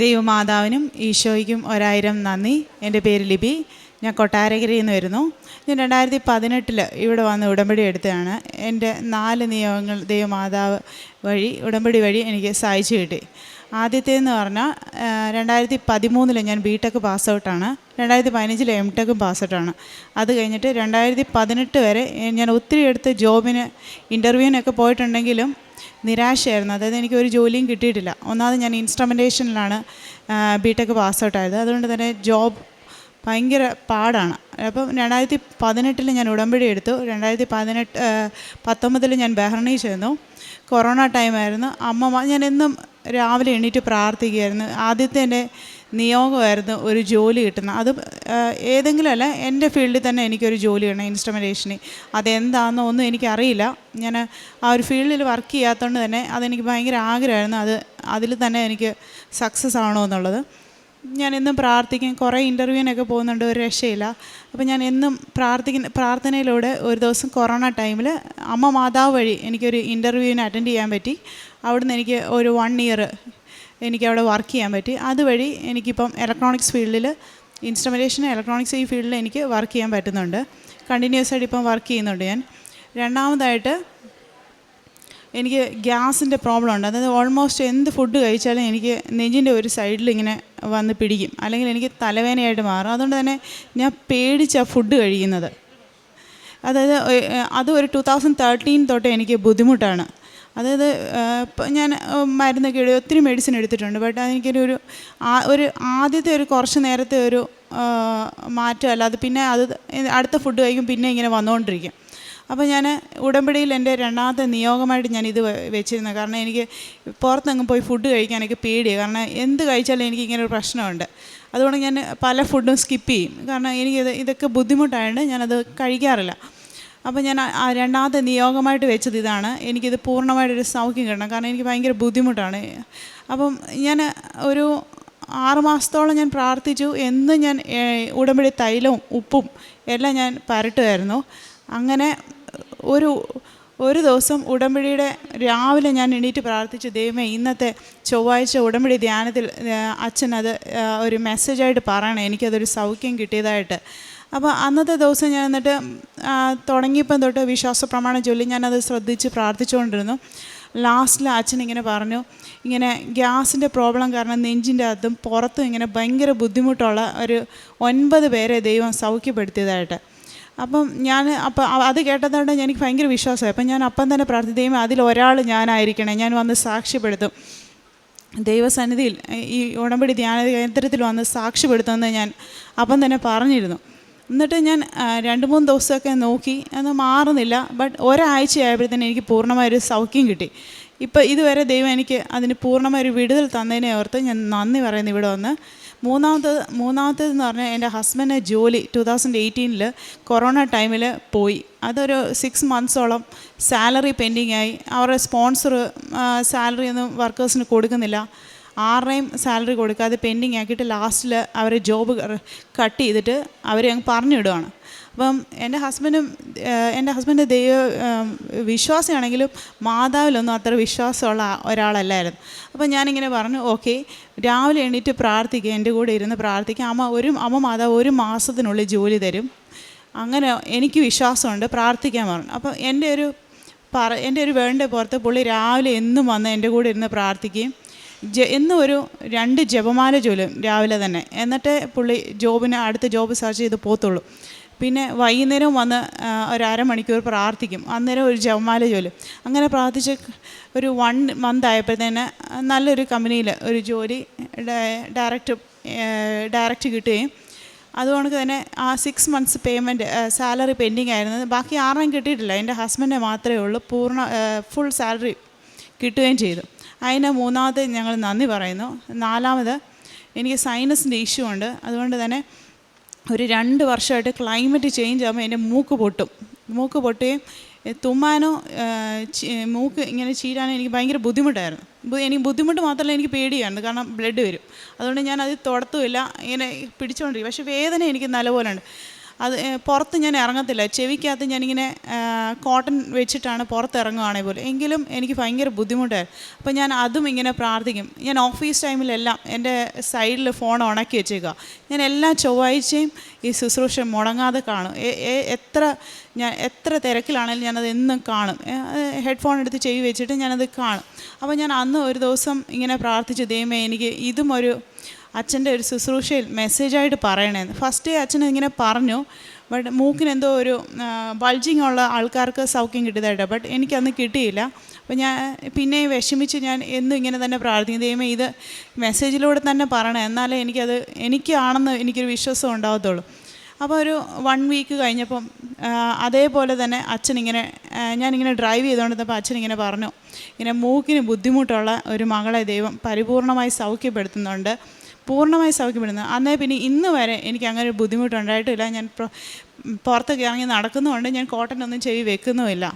ദൈവമാതാവിനും ഈശോയ്ക്കും ഒരായിരം നന്ദി. എന്റെ പേര് ലിബി. ഞാൻ കൊട്ടാരക്കരയിൽ നിന്ന് വരുന്നു. ഞാൻ രണ്ടായിരത്തി പതിനെട്ടിൽ ഇവിടെ വന്ന് ഉടമ്പടി എടുത്തതാണ്. എന്റെ നാല് നിയമങ്ങൾ ദൈവമാതാവ് വഴി ഉടമ്പടി വഴി എനിക്ക് സഹായിച്ചു കിട്ടി. ആദ്യത്തേന്ന് പറഞ്ഞാൽ രണ്ടായിരത്തി പതിമൂന്നിൽ ഞാൻ ബി ടെക് പാസ് ഔട്ടാണ് രണ്ടായിരത്തി പതിനഞ്ചിൽ എം ടെക്കും പാസ് ഔട്ടാണ് അത് കഴിഞ്ഞിട്ട് രണ്ടായിരത്തി പതിനെട്ട് വരെ ഞാൻ ഒത്തിരി എടുത്ത് ജോബിന് ഇന്റർവ്യൂവിനൊക്കെ പോയിട്ടുണ്ടെങ്കിലും നിരാശയായിരുന്നു. അതായത് എനിക്ക് ഒരു ജോലിയും കിട്ടിയിട്ടില്ല. ഒന്നാമത് ഞാൻ ഇൻസ്ട്രുമെന്റേഷനിലാണ് ബി ടെക് പാസ് ഔട്ടായത് അതുകൊണ്ട് തന്നെ ജോബ് ഭയങ്കര പാടാണ്. അപ്പം രണ്ടായിരത്തി പതിനെട്ടിൽ ഞാൻ ഉടമ്പടി എടുത്തു. രണ്ടായിരത്തി പതിനെട്ട് പത്തൊമ്പതിൽ ഞാൻ ബഹ്റണി ചെന്നു കൊറോണ ടൈമായിരുന്നു. അമ്മ ഞാൻ എന്നും രാവിലെ എണീറ്റ് പ്രാർത്ഥിക്കുകയായിരുന്നു. ആദ്യത്തെ എന്റെ നിയോഗമായിരുന്നു ഒരു ജോലി കിട്ടുന്നത് അത് ഏതെങ്കിലും അല്ല എന്റെ ഫീൽഡിൽ തന്നെ എനിക്കൊരു ജോലി വേണം ഇൻസ്ട്രുമെന്റേഷനിൽ അതെന്താണെന്നോ ഒന്നും എനിക്കറിയില്ല. ഞാൻ ആ ഒരു ഫീൽഡിൽ വർക്ക് ചെയ്യാത്തതുകൊണ്ട് തന്നെ അതെനിക്ക് ഭയങ്കര ആഗ്രഹമായിരുന്നു. അത് അതിൽ തന്നെ എനിക്ക് സക്സസ് ആണോ എന്നുള്ളത്. ഞാൻ എന്നും പ്രാർത്ഥിക്കും. കുറേ ഇന്റർവ്യൂവിനൊക്കെ പോകുന്നുണ്ട് ഒരു രക്ഷയില്ല. അപ്പോൾ ഞാൻ എന്നും പ്രാർത്ഥിക്കുന്ന പ്രാർത്ഥനയിലൂടെ ഒരു ദിവസം കൊറോണ ടൈമിൽ അമ്മ മാതാവ് വഴി എനിക്കൊരു ഇന്റർവ്യൂവിന് അറ്റൻഡ് ചെയ്യാൻ പറ്റി. അവിടുന്ന് എനിക്ക് ഒരു വൺ ഇയർ എനിക്ക് അവിടെ വർക്ക് ചെയ്യാൻ പറ്റി. അതുവഴി എനിക്കിപ്പം ഇലക്ട്രോണിക്സ് ഫീൽഡിൽ ഇൻസ്ട്രുമെന്റേഷൻ ഇലക്ട്രോണിക്സ് ഈ ഫീൽഡിൽ എനിക്ക് വർക്ക് ചെയ്യാൻ പറ്റുന്നുണ്ട്. കണ്ടിന്യൂസ് ആയിട്ട് ഇപ്പം വർക്ക് ചെയ്യുന്നുണ്ട് ഞാൻ. രണ്ടാമതായിട്ട് എനിക്ക് ഗ്യാസിന്റെ പ്രോബ്ലം ഉണ്ട്. അതായത് ഓൾമോസ്റ്റ് എന്ത് ഫുഡ് കഴിച്ചാലും എനിക്ക് നെഞ്ചിന്റെ ഒരു സൈഡിൽ ഇങ്ങനെ വന്ന് പിടിക്കും. അല്ലെങ്കിൽ എനിക്ക് തലവേദനയായിട്ട് മാറും. അതുകൊണ്ട് തന്നെ ഞാൻ പേടിച്ചാണ് ഫുഡ് കഴിക്കുന്നത്. അതായത് അത് ഒരു ടു തൗസൻഡ് തേർട്ടീൻ തൊട്ട് എനിക്ക് ബുദ്ധിമുട്ടാണ്. അതായത് ഞാൻ മരുന്നൊക്കെ എഴുതി ഒത്തിരി മെഡിസിൻ എടുത്തിട്ടുണ്ട്. ബട്ട് അതെനിക്കൊരു ഒരു ഒരു ആദ്യത്തെ ഒരു കുറച്ച് നേരത്തെ ഒരു മാറ്റമല്ല അത് പിന്നെ അത് അടുത്ത ഫുഡ് കഴിക്കും പിന്നെ ഇങ്ങനെ വന്നുകൊണ്ടിരിക്കും അപ്പോൾ ഞാൻ ഉടമ്പടിയിൽ എന്റെ രണ്ടാമത്തെ നിയോഗമായിട്ട് ഞാൻ ഇത് വെച്ചിരുന്നത് കാരണം എനിക്ക് പുറത്തെങ്ങും പോയി ഫുഡ് കഴിക്കാനൊക്കെ പേടിയാണ് കാരണം എന്ത് കഴിച്ചാലും എനിക്ക് ഇങ്ങനെ ഒരു പ്രശ്നമുണ്ട്. അതുകൊണ്ട് ഞാൻ പല ഫുഡും സ്കിപ്പ് ചെയ്യും. കാരണം എനിക്കിത് ഇതൊക്കെ ബുദ്ധിമുട്ടായതുകൊണ്ട് ഞാനത് കഴിക്കാറില്ല. അപ്പോൾ ഞാൻ രണ്ടാമത്തെ നിയോഗമായിട്ട് വെച്ചത് ഇതാണ്. എനിക്കിത് പൂർണമായിട്ടൊരു സൗഖ്യം കിട്ടണം. കാരണം എനിക്ക് ഭയങ്കര ബുദ്ധിമുട്ടാണ്. അപ്പം ഞാൻ ഒരു ആറുമാസത്തോളം ഞാൻ പ്രാർത്ഥിച്ചു. എന്നും ഞാൻ ഉടമ്പടി തൈലവും ഉപ്പും എല്ലാം ഞാൻ പരട്ടുമായിരുന്നു. അങ്ങനെ ഒരു ഒരു ദിവസം ഉടമ്പടിയുടെ രാവിലെ ഞാൻ എണീറ്റ് പ്രാർത്ഥിച്ചു ദൈവമേ ഇന്നത്തെ ചൊവ്വാഴ്ച ഉടമ്പടി ധ്യാനത്തിൽ അച്ഛനത് ഒരു മെസ്സേജായിട്ട് പറയണം. എനിക്കതൊരു സൗഖ്യം കിട്ടിയതായിട്ട്. അപ്പോൾ അന്നത്തെ ദിവസം ഞാൻ എന്നിട്ട് തുടങ്ങിയപ്പം തൊട്ട് വിശ്വാസ പ്രമാണം ചൊല്ലി ഞാനത് ശ്രദ്ധിച്ച് പ്രാർത്ഥിച്ചുകൊണ്ടിരുന്നു. ലാസ്റ്റിൽ അച്ഛൻ ഇങ്ങനെ പറഞ്ഞു ഇങ്ങനെ ഗ്യാസിന്റെ പ്രോബ്ലം കാരണം നെഞ്ചിന്റെ അകത്തും പുറത്തും ഇങ്ങനെ ഭയങ്കര ബുദ്ധിമുട്ടുള്ള ഒരു ഒൻപത് പേരെ ദൈവം സൗഖ്യപ്പെടുത്തിയതായിട്ട്. അപ്പം ഞാൻ അപ്പം അത് കേട്ടതുകൊണ്ട് എനിക്ക് ഭയങ്കര വിശ്വാസമായി. അപ്പം ഞാൻ അപ്പം തന്നെ പ്രാർത്ഥി ദൈവം അതിൽ ഒരാൾ ഞാനായിരിക്കണേ. ഞാൻ വന്ന് സാക്ഷ്യപ്പെടുത്തും. ദൈവസന്നിധിയിൽ ഈ ഉടമ്പടി ധ്യാന കേന്ദ്രത്തിൽ വന്ന് സാക്ഷ്യപ്പെടുത്തുമെന്ന് ഞാൻ അപ്പം തന്നെ പറഞ്ഞിരുന്നു. എന്നിട്ട് ഞാൻ രണ്ട് മൂന്ന് ദിവസമൊക്കെ നോക്കി. അത് മാറുന്നില്ല. ബട്ട് ഒരാഴ്ചയായപ്പോഴത്തേനും എനിക്ക് പൂർണമായൊരു സൗഖ്യം കിട്ടി. ഇപ്പോൾ ഇതുവരെ ദൈവം എനിക്ക് അതിന് പൂർണമായൊരു വിടുതൽ തന്നതിനെ ഓർത്ത് ഞാൻ നന്ദി പറയുന്നു ഇവിടെ വന്ന്. മൂന്നാമത്തത് മൂന്നാമത്തേതെന്ന് പറഞ്ഞാൽ എന്റെ ഹസ്ബൻഡ് ജോലി ടു തൗസൻഡ് എയ്റ്റീനിൽ കൊറോണ ടൈമിൽ പോയി. അതൊരു സിക്സ് മന്ത്സോളം സാലറി പെൻഡിങ് ആയി അവരുടെ സ്പോൺസർ സാലറി ഒന്നും വർക്കേഴ്സിന് കൊടുക്കുന്നില്ല. ആരുടെയും സാലറി കൊടുക്കാതെ പെൻഡിങ് ആക്കിയിട്ട് ലാസ്റ്റിൽ അവരെ ജോബ് കട്ട് ചെയ്തിട്ട് അവരെ അങ്ങ് പറഞ്ഞു വിടുവാണ്. അപ്പം എന്റെ ഹസ്ബൻഡും എന്റെ ഹസ്ബൻഡ് ദൈവ വിശ്വാസമാണെങ്കിലും മാതാവിലൊന്നും അത്ര വിശ്വാസമുള്ള ഒരാളല്ലായിരുന്നു. അപ്പം ഞാനിങ്ങനെ പറഞ്ഞു ഓക്കെ രാവിലെ എണീറ്റ് പ്രാർത്ഥിക്കുക എന്റെ കൂടെ ഇരുന്ന് പ്രാർത്ഥിക്കുക അമ്മ ഒരു അമ്മ മാതാവ് ഒരു മാസത്തിനുള്ളിൽ ജോലി തരും. അങ്ങനെ എനിക്ക് വിശ്വാസമുണ്ട് പ്രാർത്ഥിക്കാൻ പറഞ്ഞു. അപ്പം എന്റെ ഒരു പറ എന്റെ ഒരു വേണ്ട പുറത്ത് പുള്ളി രാവിലെ എന്നും വന്ന് എന്റെ കൂടെ ഇരുന്ന് പ്രാർത്ഥിക്കുകയും ജ എന്നും ഒരു രണ്ട് ജപമാല ചൊല്ലും രാവിലെ തന്നെ. എന്നിട്ട് പുള്ളി ജോബിന് അടുത്ത ജോബ് സെർച്ച് ചെയ്ത് പോത്തുള്ളൂ പിന്നെ വൈകുന്നേരം വന്ന് ഒരു അരമണിക്കൂർ പ്രാർത്ഥിക്കും. അന്നേരം ഒരു ജപമാല ചൊല്ലും. അങ്ങനെ പ്രാർത്ഥിച്ച് ഒരു വൺ മന്ത് ആയപ്പോഴത്തേന് നല്ലൊരു കമ്പനിയിൽ ഒരു ജോലി ഡയറക്റ്റ് ഡയറക്റ്റ് കിട്ടുകയും അതുകൊണ്ട് തന്നെ ആ six months payment salary pending ആയിരുന്നു. ബാക്കി ആരെയും കിട്ടിയിട്ടില്ല. എന്റെ ഹസ്ബൻഡിനെ മാത്രമേ ഉള്ളൂ. പൂർണ ഫുൾ സാലറി കിട്ടുകയും ചെയ്തു. അതിന് മൂന്നാമത് ഞങ്ങൾ നന്ദി പറയുന്നു. നാലാമത് എനിക്ക് സൈനസിന്റെ ഇഷ്യൂ ഉണ്ട്. അതുകൊണ്ട് തന്നെ ഒരു രണ്ട് വർഷമായിട്ട് ക്ലൈമറ്റ് ചേഞ്ച് ആകുമ്പോൾ എന്റെ മൂക്ക് പൊട്ടും. മൂക്ക് പൊട്ടുകയും തുമ്മാനോ മൂക്ക് ഇങ്ങനെ ചീരാനോ എനിക്ക് ഭയങ്കര ബുദ്ധിമുട്ടായിരുന്നു. എനിക്ക് ബുദ്ധിമുട്ട് മാത്രമല്ല എനിക്ക് പേടിയായിരുന്നു കാരണം ബ്ലഡ് വരും. അതുകൊണ്ട് ഞാൻ അത് തുടത്തുമില്ല. ഇങ്ങനെ പിടിച്ചുകൊണ്ടിരിക്കും പക്ഷേ വേദന എനിക്ക് നല്ലപോലെ ഉണ്ട്. അത് പുറത്ത് ഞാൻ ഇറങ്ങത്തില്ല. ചെവിക്കകത്ത് ഞാനിങ്ങനെ കോട്ടൺ വെച്ചിട്ടാണ് പുറത്ത് ഇറങ്ങുകയാണെങ്കിൽ പോലും. എങ്കിലും എനിക്ക് ഭയങ്കര ബുദ്ധിമുട്ടായിരുന്നു അപ്പോൾ ഞാൻ അതും ഇങ്ങനെ പ്രാർത്ഥിക്കും. ഞാൻ ഓഫീസ് ടൈമിലെല്ലാം എന്റെ സൈഡിൽ ഫോൺ ഉണക്കി വെച്ചേക്കുക. ഞാൻ എല്ലാ ചൊവ്വാഴ്ചയും ഈ ശുശ്രൂഷ മുടങ്ങാതെ കാണും. എത്ര ഞാൻ എത്ര തിരക്കിലാണെങ്കിലും ഞാനത് എന്നും കാണും. ഹെഡ്ഫോൺ എടുത്ത് ചെവി വെച്ചിട്ട് ഞാനത് കാണും. അപ്പോൾ ഞാൻ അന്ന് ഒരു ദിവസം ഇങ്ങനെ പ്രാർത്ഥിച്ചു ദൈവമേ എനിക്ക് ഇതും ഒരു അച്ഛന്റെ ഒരു ശുശ്രൂഷയിൽ മെസ്സേജായിട്ട് പറയണേ ഫസ്റ്റ് അച്ഛൻ ഇങ്ങനെ പറഞ്ഞു ബട്ട് മൂക്കിന് എന്തോ ഒരു ബൾജിങ് ഉള്ള ആൾക്കാർക്ക് സൗഖ്യം കിട്ടിയതായിട്ട്. ബട്ട് എനിക്കന്ന് കിട്ടിയില്ല. അപ്പോൾ ഞാൻ പിന്നെ വിഷമിച്ച് ഞാൻ എന്നും ഇങ്ങനെ തന്നെ പ്രാർത്ഥിക്കും ദൈവമേ ഇത് മെസ്സേജിലൂടെ തന്നെ പറയണം. എന്നാലേ എനിക്കത് എനിക്കാണെന്ന് എനിക്കൊരു വിശ്വാസം ഉണ്ടാകത്തുള്ളൂ അപ്പോൾ ഒരു വൺ വീക്ക് കഴിഞ്ഞപ്പം അതേപോലെ തന്നെ അച്ഛനിങ്ങനെ ഞാനിങ്ങനെ ഡ്രൈവ് ചെയ്തുകൊണ്ടിരുന്നപ്പോൾ അച്ഛനിങ്ങനെ പറഞ്ഞു. ഇങ്ങനെ മൂക്കിന് ബുദ്ധിമുട്ടുള്ള ഒരു മകളെ ദൈവം പരിപൂർണമായി സൗഖ്യപ്പെടുത്തുന്നുണ്ട്. പൂർണമായി സൗഖ്യപ്പെടുന്നത്. അന്നേ പിന്നെ ഇന്ന് വരെ എനിക്ക് അങ്ങനെ ഒരു ബുദ്ധിമുട്ടുണ്ടായിട്ടില്ല. ഞാൻ പുറത്തൊക്കെ ഇറങ്ങി നടക്കുന്നതുകൊണ്ട് ഞാൻ കോട്ടനൊന്നും ചെവി വെക്കുന്നുമില്ല.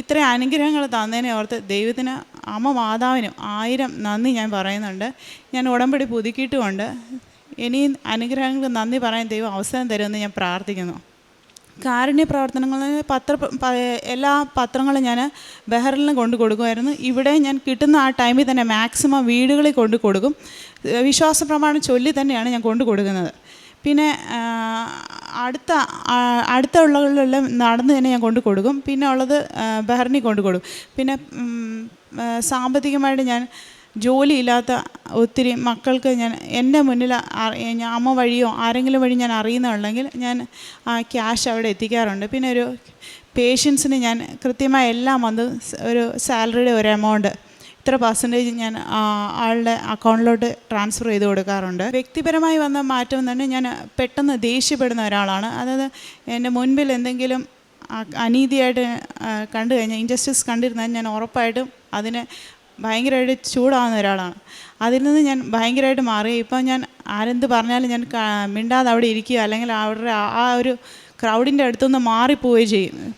ഇത്രയും അനുഗ്രഹങ്ങൾ തന്നതിനെ ഓർത്ത് ദൈവത്തിന് അമ്മ മാതാവിനും ആയിരം നന്ദി ഞാൻ പറയുന്നുണ്ട്. ഞാൻ ഉടമ്പടി പുതുക്കിയിട്ടുമുണ്ട്. ഇനിയും അനുഗ്രഹങ്ങൾക്ക് നന്ദി പറയാൻ ദൈവം അവസരം തരുമെന്ന് ഞാൻ പ്രാർത്ഥിക്കുന്നു. കാരുണ്യ പ്രവർത്തനങ്ങൾ പത്ര എല്ലാ പത്രങ്ങളും ഞാൻ ബഹറിലും കൊണ്ട് കൊടുക്കുമായിരുന്നു. ഇവിടെ ഞാൻ കിട്ടുന്ന ആ ടൈമിൽ തന്നെ മാക്സിമം വീടുകളിൽ കൊണ്ടു കൊടുക്കും. വിശ്വാസ പ്രമാണം ചൊല്ലി തന്നെയാണ് ഞാൻ കൊണ്ടു കൊടുക്കുന്നത്. പിന്നെ അടുത്ത അടുത്ത ഉള്ളകളിലെല്ലാം നടന്ന് തന്നെ ഞാൻ കൊണ്ടു കൊടുക്കും. പിന്നെ ഉള്ളത് ബഹറിനി കൊണ്ടു കൊടുക്കും. പിന്നെ സാമ്പത്തികമായിട്ട് ഞാൻ ജോലിയില്ലാത്ത ഒത്തിരി മക്കൾക്ക് ഞാൻ എന്റെ മുന്നിൽ അമ്മ വഴിയോ ആരെങ്കിലും വഴി ഞാൻ അറിയുന്നുണ്ടെങ്കിൽ ഞാൻ ആ ക്യാഷ് അവിടെ എത്തിക്കാറുണ്ട്. പിന്നെ ഒരു പേഷ്യൻസിന് ഞാൻ കൃത്യമായി എല്ലാ മന്തും ഒരു സാലറിയുടെ ഒരു എമൗണ്ട് ഇത്ര പെർസെന്റേജ് ഞാൻ ആളുടെ അക്കൗണ്ടിലോട്ട് ട്രാൻസ്ഫർ ചെയ്ത് കൊടുക്കാറുണ്ട്. വ്യക്തിപരമായി വന്ന മാറ്റം തന്നെ ഞാൻ പെട്ടെന്ന് ദേഷ്യപ്പെടുന്ന ഒരാളാണ്. അതായത് എന്റെ മുൻപിൽ എന്തെങ്കിലും അനീതിയായിട്ട് കണ്ടു കഴിഞ്ഞാൽ ഇൻജസ്റ്റിസ് കണ്ടിരുന്നാൽ ഞാൻ ഉറപ്പായിട്ടും അതിനെ ഭയങ്കരമായിട്ട് ചൂടാവുന്ന ഒരാളാണ്. അതിൽ നിന്ന് ഞാൻ ഭയങ്കരമായിട്ട് മാറി. ഇപ്പം ഞാൻ ആരെന്ത് പറഞ്ഞാലും ഞാൻ മിണ്ടാതെ അവിടെ ഇരിക്കുക അല്ലെങ്കിൽ അവരുടെ ആ- ഒരു ക്രൗഡിന്റെ അടുത്തുനിന്ന് മാറിപ്പോവുകയും ചെയ്യും.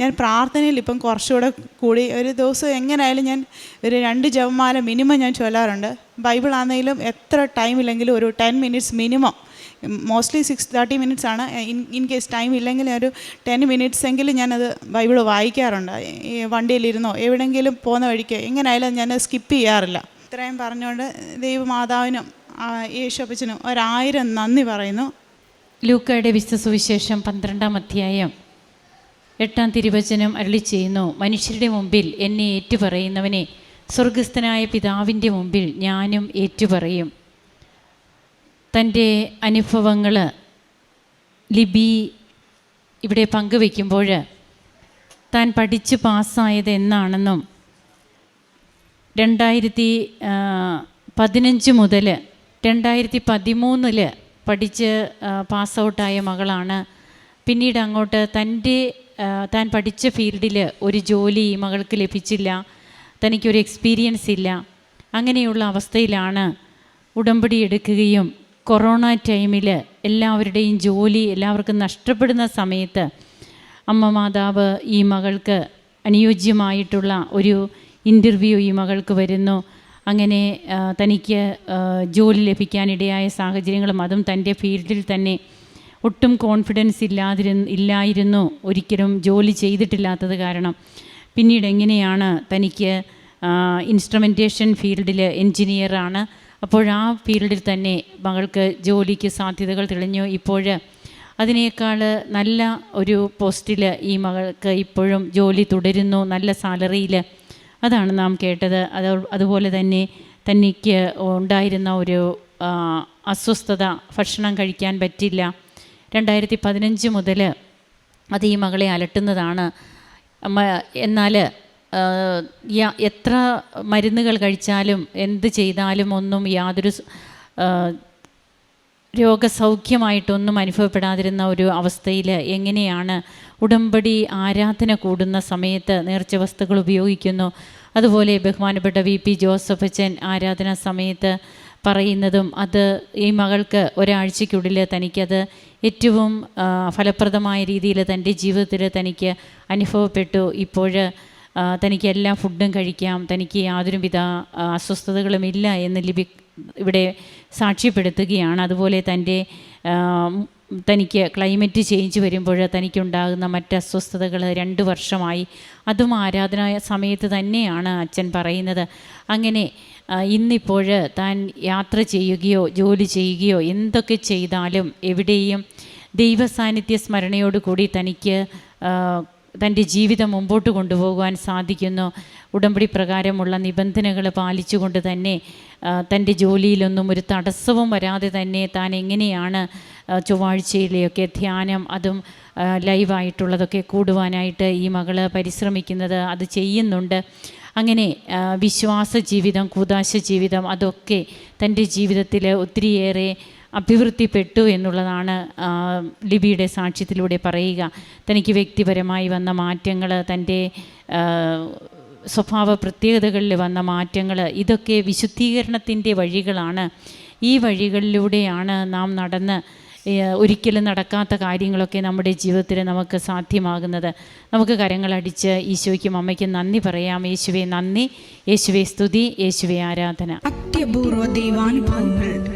ഞാൻ പ്രാർത്ഥനയിൽ ഇപ്പം കുറച്ചുകൂടെ കൂടി. ഒരു ദിവസം എങ്ങനെയായാലും ഞാൻ ഒരു രണ്ട് ജപമാല മിനിമം ഞാൻ ചൊല്ലാറുണ്ട്. ബൈബിൾ ആണെങ്കിലും എത്ര ടൈമില്ലെങ്കിലും ഒരു ten minutes minimum mostly six thirty minutes ആണ്. ഇൻ ഇൻ കേസ് ടൈം ഇല്ലെങ്കിൽ ഒരു ടെൻ മിനിറ്റ്സ് എങ്കിലും ഞാനത് ബൈബിൾ വായിക്കാറുണ്ട്. ഈ വണ്ടിയിലിരുന്നോ എവിടെയെങ്കിലും പോകുന്ന വഴിക്ക് എങ്ങനെയായാലും ഞാൻ സ്കിപ്പ് ചെയ്യാറില്ല. ഇത്രയും പറഞ്ഞുകൊണ്ട് ദൈവമാതാവിനും യേശുപ്പച്ചനും ഒരായിരം നന്ദി പറയുന്നു. ലൂക്കയുടെ വിശുദ്ധ സുവിശേഷം പന്ത്രണ്ടാം അധ്യായം എട്ടാം തിരുവചനം അരളി ചെയ്യുന്നു. മനുഷ്യരുടെ മുമ്പിൽ എന്നെ ഏറ്റുപറയുന്നവനെ സ്വർഗസ്ഥനായ പിതാവിന്റെ മുമ്പിൽ ഞാനും ഏറ്റുപറയും. തന്റെ അനുഭവങ്ങൾ ലിബി ഇവിടെ പങ്കുവെക്കുമ്പോൾ താൻ പഠിച്ച് പാസ്സായത് എന്നാണെന്നും രണ്ടായിരത്തി പതിനഞ്ച് മുതൽ രണ്ടായിരത്തി പതിമൂന്നിൽ പഠിച്ച് പാസ് ഔട്ടായ മകളാണ്. പിന്നീട് അങ്ങോട്ട് തന്റെ താൻ പഠിച്ച ഫീൽഡിൽ ഒരു ജോലി മകൾക്ക് ലഭിച്ചില്ല. തനിക്കൊരു എക്സ്പീരിയൻസ് ഇല്ല. അങ്ങനെയുള്ള അവസ്ഥയിലാണ് ഉടമ്പടി എടുക്കുകയും കൊറോണ ടൈമിൽ എല്ലാവരുടെയും ജോലി എല്ലാവർക്കും നഷ്ടപ്പെടുന്ന സമയത്ത് അമ്മ മാതാവ് ഈ മകൾക്ക് അനുയോജ്യമായിട്ടുള്ള ഒരു ഇന്റർവ്യൂ ഈ മകൾക്ക് വരുന്നു. അങ്ങനെ തനിക്ക് ജോലി ലഭിക്കാനിടയായ സാഹചര്യങ്ങളും അതും തന്റെ ഫീൽഡിൽ തന്നെ ഒട്ടും കോൺഫിഡൻസ് ഇല്ലാതിരു ഇല്ലായിരുന്നു. ഒരിക്കലും ജോലി ചെയ്തിട്ടില്ലാത്തത് കാരണം. പിന്നീട് എങ്ങനെയാണ് തനിക്ക് ഇൻസ്ട്രുമെന്റേഷൻ ഫീൽഡിൽ എൻജിനീയറാണ് അപ്പോൾ ആ ഫീൽഡിൽ തന്നെ മകൾക്ക് ജോലിക്ക് സാധ്യതകൾ തെളിഞ്ഞു. ഇപ്പോൾ അതിനേക്കാൾ നല്ല ഒരു പോസ്റ്റിൽ ഈ മകൾക്ക് ഇപ്പോഴും ജോലി തുടരുന്നു നല്ല സാലറിയിൽ. അതാണ് നാം കേട്ടത്. അത് അതുപോലെ തന്നെ തനിക്ക് ഉണ്ടായിരുന്ന ഒരു അസ്വസ്ഥത ഭക്ഷണം കഴിക്കാൻ പറ്റില്ല. രണ്ടായിരത്തി പതിനഞ്ച് മുതൽ അത് ഈ മകളെ അലട്ടുന്നതാണ്. എന്നാൽ എത്ര മരുന്നുകൾ കഴിച്ചാലും എന്ത് ചെയ്താലും ഒന്നും യാതൊരു രോഗസൗഖ്യമായിട്ടൊന്നും അനുഭവപ്പെടാതിരുന്ന ഒരു അവസ്ഥയിൽ എങ്ങനെയാണ് ഉടമ്പടി ആരാധന കൂടുന്ന സമയത്ത് നേർച്ച വസ്തുക്കൾ ഉപയോഗിക്കുന്നു? അതുപോലെ ബഹുമാനപ്പെട്ട വി പി ജോസഫ് അച്ഛൻ ആരാധന സമയത്ത് പറയുന്നതും അത് ഈ മകൾക്ക് ഒരാഴ്ചയ്ക്കുള്ളിൽ തനിക്കത് ഏറ്റവും ഫലപ്രദമായ രീതിയിൽ തന്റെ ജീവിതത്തിൽ തനിക്ക് അനുഭവപ്പെട്ടു. ഇപ്പോൾ തനിക്ക് എല്ലാ ഫുഡും കഴിക്കാം തനിക്ക് യാതൊരുവിധ അസ്വസ്ഥതകളും അസ്വസ്ഥതകളുമില്ല എന്ന് ലിപി ഇവിടെ സാക്ഷ്യപ്പെടുത്തുകയാണ്. അതുപോലെ തന്റെ തനിക്ക് ക്ലൈമറ്റ് ചേഞ്ച് വരുമ്പോൾ തനിക്കുണ്ടാകുന്ന മറ്റ് അസ്വസ്ഥതകൾ രണ്ട് വർഷമായി. അതും ആരാധന സമയത്ത് തന്നെയാണ് അച്ഛൻ പറയുന്നത്. അങ്ങനെ ഇന്നിപ്പോൾ താൻ യാത്ര ചെയ്യുകയോ ജോലി ചെയ്യുകയോ എന്തൊക്കെ ചെയ്താലും എവിടെയും ദൈവസാന്നിധ്യ സ്മരണയോടുകൂടി തനിക്ക് തന്റെ ജീവിതം മുമ്പോട്ട് കൊണ്ടുപോകുവാൻ സാധിക്കുന്നു. ഉടമ്പടി പ്രകാരമുള്ള നിബന്ധനകൾ പാലിച്ചുകൊണ്ട് തന്നെ തന്റെ ജോലിയിലൊന്നും ഒരു തടസ്സവും വരാതെ തന്നെ താൻ എങ്ങനെയാണ് ചൊവ്വാഴ്ചയിലെയൊക്കെ ധ്യാനം അതും ലൈവായിട്ടുള്ളതൊക്കെ കൂടുവാനായിട്ട് ഈ മകൾ പരിശ്രമിക്കുന്നത് അത് ചെയ്യുന്നുണ്ട്. അങ്ങനെ വിശ്വാസ ജീവിതം കൂതാശ ജീവിതം അതൊക്കെ തന്റെ ജീവിതത്തിൽ ഒത്തിരിയേറെ അഭിവൃദ്ധിപ്പെട്ടു എന്നുള്ളതാണ് ലിബിയുടെ സാക്ഷ്യത്തിലൂടെ പറയുക. തനിക്ക് വ്യക്തിപരമായി വന്ന മാറ്റങ്ങൾ തന്റെ സ്വഭാവ പ്രത്യേകതകളിൽ വന്ന മാറ്റങ്ങൾ ഇതൊക്കെ വിശുദ്ധീകരണത്തിന്റെ വഴികളാണ്. ഈ വഴികളിലൂടെയാണ് നാം നടന്ന് ഒരിക്കലും നടക്കാത്ത കാര്യങ്ങളൊക്കെ നമ്മുടെ ജീവിതത്തിൽ നമുക്ക് സാധ്യമാകുന്നത്. നമുക്ക് കരങ്ങളടിച്ച് ഈശോയ്ക്കും അമ്മയ്ക്കും നന്ദി പറയാം. യേശുവെ നന്ദി. യേശുവെ സ്തുതി. യേശുവെ ആരാധന. അത്യപൂർവ ദൈവാനുഭവങ്ങൾ.